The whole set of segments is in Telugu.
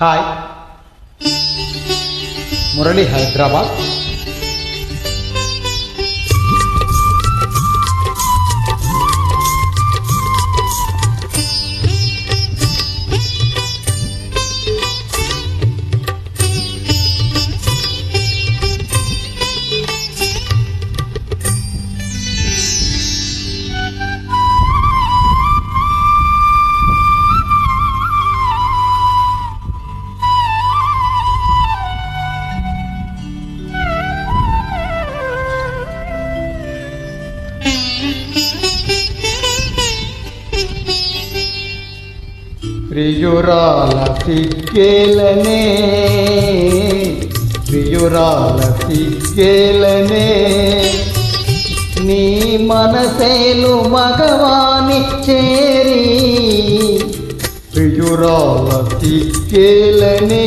హాయ్. మురళి హైదరాబాద్. ప్రియురాల సిగ్గేలనే ప్రియురాల సిగ్గేలనే నీ మనసేలు మగవాని చేరి ప్రియురాల సిగ్గేలనే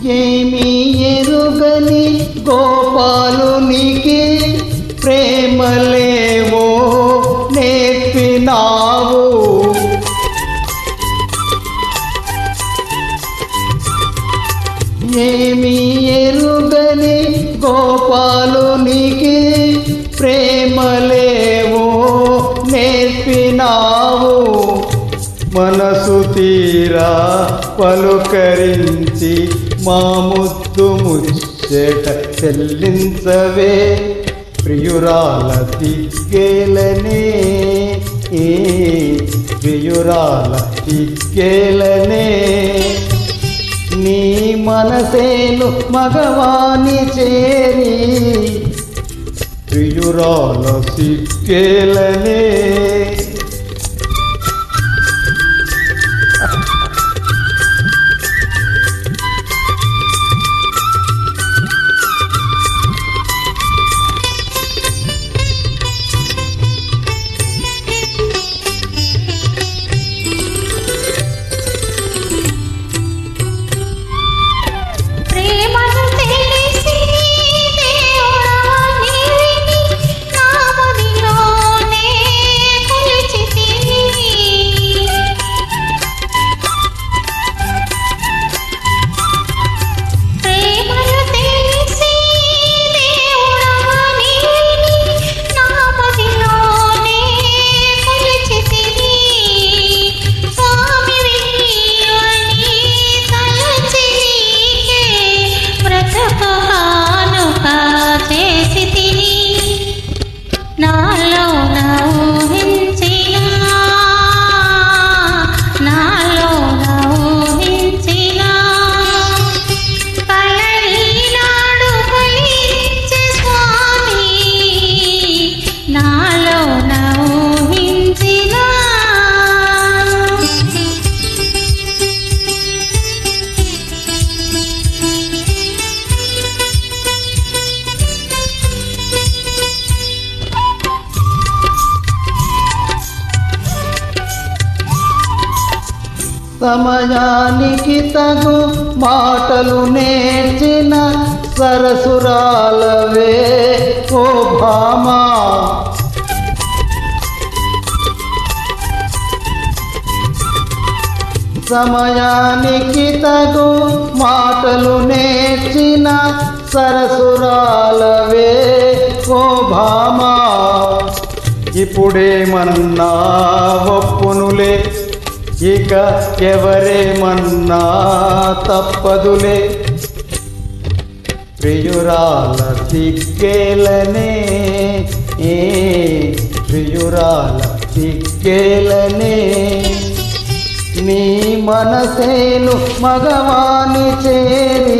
ఏమి ఎరుగని గోపాలునికి ప్రేమలేవో నేర్పినావు. ఏమి ఎరుగని గోపాలునికి ప్రేమలేవో నేర్పినావు. మనసు తీరా పలుకరించి మా ముద్దు ముచ్చట చెల్లించవే. ప్రియురాల సిగ్గేలనే ఏ ప్రియురాల సిగ్గేలనే నీ మనసేను మగవాణి చేరి. ప్రియురాల సిక్కేలనే సమయానికి తగు మాటలు నేర్చిన సరసురాలవే ఓ భామా. సమయానికి తగు మాటలు నేర్చిన సరసురాలవే ఓ భామా. ఇప్పుడేమన్నా ఒప్పునులే ఇక ఎవరేమన్నా తప్పదులే. ప్రియురాల సిగ్గేలనే ఏ ప్రియురాల సిగ్గేలనే నీ మనసేను మగవాని చేరి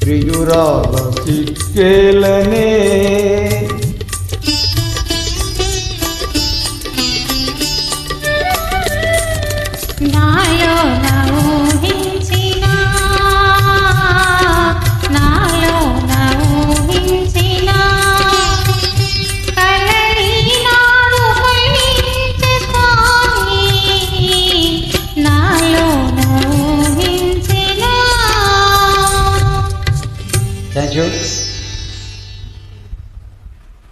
ప్రియురాల సిక్కేలనే